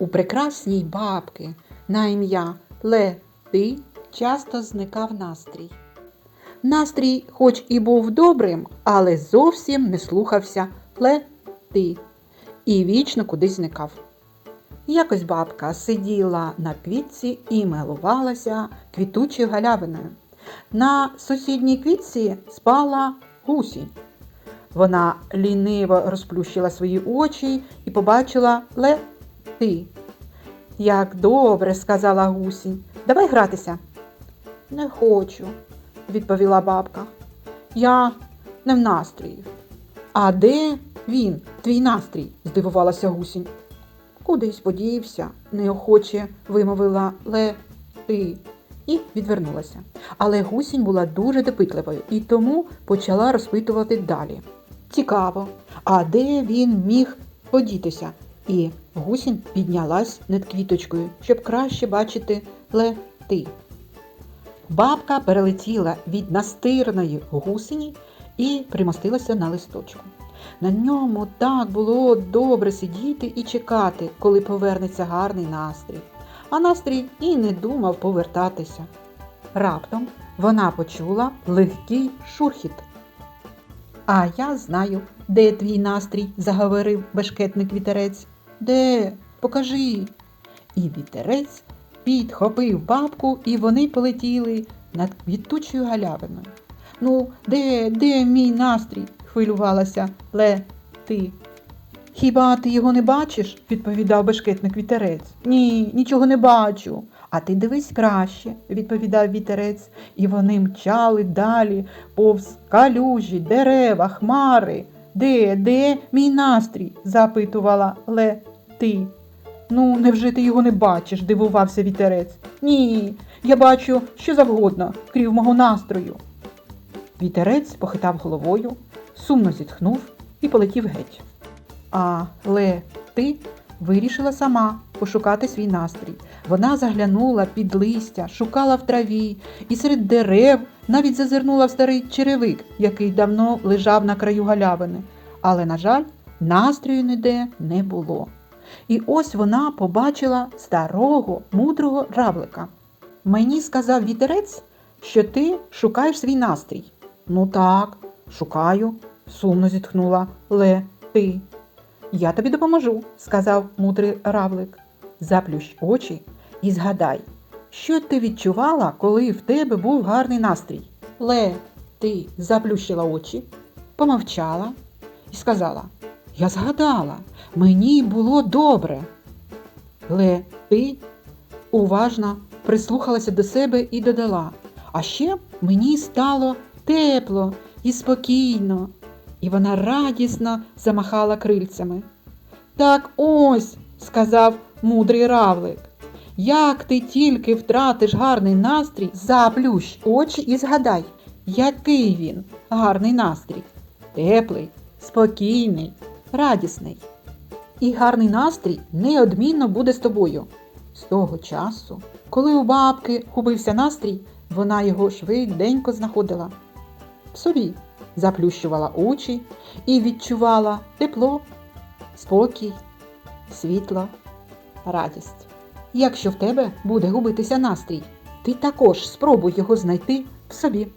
У прекрасній бабки на ім'я Лети часто зникав настрій. Настрій, хоч і був добрим, але зовсім не слухався Лети і вічно кудись зникав. Якось бабка сиділа на квітці і милувалася квітучою галявиною. На сусідній квітці спала гусінь. Вона ліниво розплющила свої очі і побачила лети. Як добре, сказала гусінь. Давай гратися. Не хочу, відповіла бабка. Я не в настрої. А де він, твій настрій? здивувалася гусінь. Кудись подівся, неохоче вимовила лети і відвернулася. Але гусінь була дуже допитливою і тому почала розпитувати далі. Цікаво, а де він міг подітися? І гусінь піднялась над квіточкою, щоб краще бачити лети. Бабка перелетіла від настирної гусені і примостилася на листочку. На ньому так було добре сидіти і чекати, коли повернеться гарний настрій. А настрій і не думав повертатися. Раптом вона почула легкий шурхіт. А я знаю, де твій настрій, заговорив бешкетник вітерець. Де? Покажи. І вітерець підхопив бабку, і вони полетіли над квітучою галявиною. Ну, де, де мій настрій? хвилювалася Лети. Хіба ти його не бачиш? відповідав бешкетник вітерець. Ні, нічого не бачу. А ти дивись краще, відповідав вітерець, і вони мчали далі повз калюжі, дерева, хмари. Де, де мій настрій? запитувала Лети. Ну, невже ти його не бачиш? дивувався вітерець. Ні, я бачу що завгодно, крім мого настрою. Вітерець похитав головою, сумно зітхнув і полетів геть. А Лети вирішила сама пошукати свій настрій. Вона заглянула під листя, шукала в траві і серед дерев навіть зазирнула в старий черевик, який давно лежав на краю галявини. Але, на жаль, настрою ніде не було. І ось вона побачила старого мудрого равлика. Мені сказав вітерець, що ти шукаєш свій настрій. Ну так, шукаю, сумно зітхнула Лети. Я тобі допоможу, сказав мудрий равлик. Заплющ очі і згадай, що ти відчувала, коли в тебе був гарний настрій. Ле, ти заплющила очі, помовчала і сказала: Я згадала, мені було добре. Ле, ти уважно прислухалася до себе і додала, а ще мені стало тепло і спокійно. І вона радісно замахала крильцями. Так ось, сказав мудрий равлик, як ти тільки втратиш гарний настрій, заплющ очі і згадай, який він гарний настрій. Теплий, спокійний, радісний. І гарний настрій неодмінно буде з тобою. З того часу, коли у бабки губився настрій, вона його швиденько знаходила. В собі заплющувала очі і відчувала тепло, спокій, світло, радість. Якщо в тебе буде губитися настрій, ти також спробуй його знайти в собі.